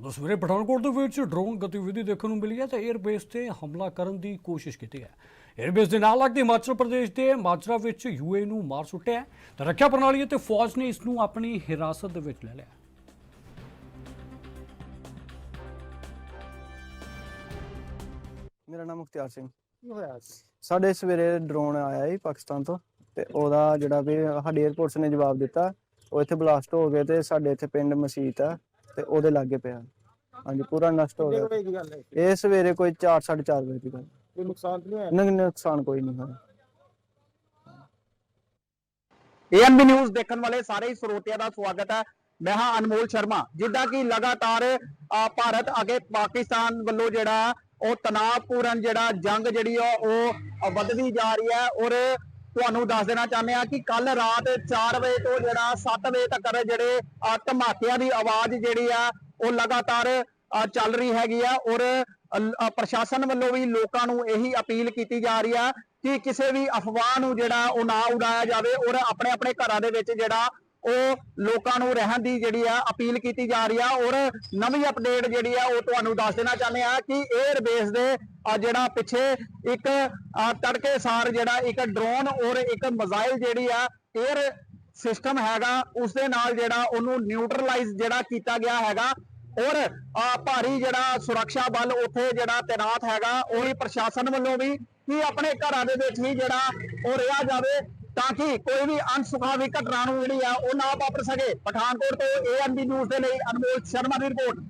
ਉਧਰ ਸਵੇਰੇ ਪਠਾਨਕੋਟ ਦੇ ਵਿੱਚ ਡਰੋਨ ਗਤੀਵਿਧੀ ਦੇਖਣ ਨੂੰ ਮਿਲੀ ਹੈ ਤੇ 에ਅਰਬੇਸ ਤੇ ਹਮਲਾ ਕਰਨ ਦੀ ਕੋਸ਼ਿਸ਼ ਕੀਤੀ ਹੈ। 에ਅਰਬੇਸ ਦੇ ਨਾਲ ਲੱਗਦੇ ਹਿਮਾਚਲ ਪ੍ਰਦੇਸ਼ ਦੇ ਮਾਜਰਾ ਵਿੱਚ ਯੂਏ ਨੂੰ ਮਾਰ ਸੁੱਟਿਆ ਤੇ ਰੱਖਿਆ ਪ੍ਰਣਾਲੀ ਅਤੇ ਫੌਜ ਨੇ ਇਸ ਨੂੰ ਆਪਣੀ ਹਿਰਾਸਤ ਦੇ ਵਿੱਚ ਲੈ ਲਿਆ ਮੇਰਾ ਨਾਮ ਮੁਖਤਿਆਰ ਸਿੰਘ। ਕੀ ਹੋਇਆ ਸਾਡੇ ਸਵੇਰੇ ਡਰੋਨ ਆਇਆ ਸੀ ਪਾਕਿਸਤਾਨ ਤੋਂ ਤੇ ਉਹਦਾ ਜਿਹੜਾ ਵੀ ਸਾਡੇ 에ਅਰਪੋਰਟਸ ਨੇ ਜਵਾਬ ਦਿੱਤਾ ਉਹ ਇੱਥੇ ਬਲਾਸਟ ਹੋ ਗਏ ਤੇ ਸਾਡੇ ਇੱਥੇ ਪਿੰਡ ਮਸੀਤ ਆ ਤੇ ਉਹਦੇ ਲਾਗੇ ਪਿਆ। ਹਾਂਜੀ ਪੂਰਾ ਨਸ਼ਟ ਹੋ ਕਿੰਨੇ ਗਿਆ। ਵਜੇ ਦੀ ਗੱਲ ਹੈ? ਇਹ ਸਵੇਰੇ ਕੋਈ 4:30 ਵਜੇ ਦੀ ਗੱਲ। ਕੋਈ ਨੁਕਸਾਨ ਤਾਂ ਨਹੀਂ ਹੋਇਆ? ਨਹੀਂ ਨੁਕਸਾਨ ਕੋਈ ਨਹੀਂ ਹੋਇਆ। ਏਐਨਬੀ ਨਿਊਜ਼ ਦੇਖਣ ਵਾਲੇ ਸਾਰੇ ਹੀ ਸਰੋਤਿਆਂ ਦਾ ਸਵਾਗਤ ਹੈ। ਮੈਂ ਹਾਂ ਅਨਮੋਲ ਸ਼ਰਮਾ। ਜਿੱਦਾਂ ਕਿ ਲਗਾਤਾਰ ਭਾਰਤ ਅਗੇ ਪਾਕਿਸਤਾਨ ਵੱਲੋਂ ਜਿਹੜਾ ਉਹ ਤਣਾਅਪੂਰਨ ਜਿਹੜਾ ਜੰਗ ਜਿਹੜੀ ਆ ਉਹ ਵੱਧਦੀ ਜਾ ਰਹੀ ਹੈ ਔਰ ਤੁਹਾਨੂੰ ਦੱਸ ਦੇਣਾ ਚਾਹੁੰਦੇ ਆ ਕਿ ਕੱਲ ਰਾਤ 4 ਵਜੇ ਤੋਂ ਜਿਹੜਾ 7 ਵਜੇ ਤੱਕ ਜਿਹੜੇ ਧਮਾਕਿਆਂ ਦੀ ਆਵਾਜ਼ ਜਿਹੜੀ ਆ, ਉਹ ਲਗਾਤਾਰ ਚੱਲ ਰਹੀ ਹੈਗੀ ਆ ਔਰ ਪ੍ਰਸ਼ਾਸਨ ਵੱਲੋਂ ਵੀ ਲੋਕਾਂ ਨੂੰ ਇਹੀ ਅਪੀਲ ਕੀਤੀ ਜਾ ਰਹੀ ਆ ਕਿ ਕਿਸੇ ਵੀ ਅਫਵਾਹ ਨੂੰ ਜਿਹੜਾ ਉਹ ਨਾ ਉਡਾਇਆ ਜਾਵੇ ਔਰ ਆਪਣੇ ਆਪਣੇ ਘਰਾਂ ਦੇ ਵਿੱਚ ਜਿਹੜਾ ਉਹ ਲੋਕਾਂ ਨੂੰ ਰਹਿਣ ਦੀ ਜਿਹੜੀ ਆ ਅਪੀਲ ਕੀਤੀ ਜਾ ਰਹੀ ਆ ਔਰ ਨਵੀਂ ਅਪਡੇਟ ਜਿਹੜੀ ਆ ਉਹ ਤੁਹਾਨੂੰ ਦੱਸ ਦੇਣਾ ਚਾਹੁੰਦੇ ਆ ਕਿ 에ਅਰ ਬੇਸ ਦੇ ਆ ਜਿਹੜਾ ਪਿੱਛੇ ਇੱਕ ਆ, ਤੜਕੇਸਾਰ ਜਿਹੜਾ ਇੱਕ ਡਰੋਨ ਔਰ ਇੱਕ ਮਿਜ਼ਾਈਲ ਜਿਹੜੀ ਆ 에ਅਰ ਸਿਸਟਮ ਹੈਗਾ ਉਸ ਦੇ ਨਾਲ ਜਿਹੜਾ ਉਹਨੂੰ ਨਿਊਟਰਲਾਈਜ਼ ਜਿਹੜਾ ਕੀਤਾ ਗਿਆ ਹੈਗਾ ਔਰ ਭਾਰੀ ਜਿਹੜਾ ਸੁਰੱਖਿਆ ਬਲ ਉੱਥੇ ਜਿਹੜਾ ਤੈਨਾਤ ਹੈਗਾ ਉਹੀ ਪ੍ਰਸ਼ਾਸਨ ਵੱਲੋਂ ਵੀ ਕਿ ਆਪਣੇ ਘਰਾਂ ਦੇ ਵਿੱਚ ਹੀ ਜਿਹੜਾ ਉਹ ਰਿਹਾ ਜਾਵੇ। ਤਾਂ ਕਿ ਕੋਈ ਵੀ ਅਨਸੁਖਾਵੀ ਘਟਨਾ ਨੂੰ ਜਿਹੜੀ ਆ, ਉਹ ਨਾ ਵਾਪਰ ਸਕੇ। ਪਠਾਨਕੋਟ ਤੋਂ ਏਐਨਬੀ ਨਿਊਜ਼ ਦੇ ਲਈ ਅਨਮੋਲ ਸ਼ਰਮਾ ਦੀ ਰਿਪੋਰਟ।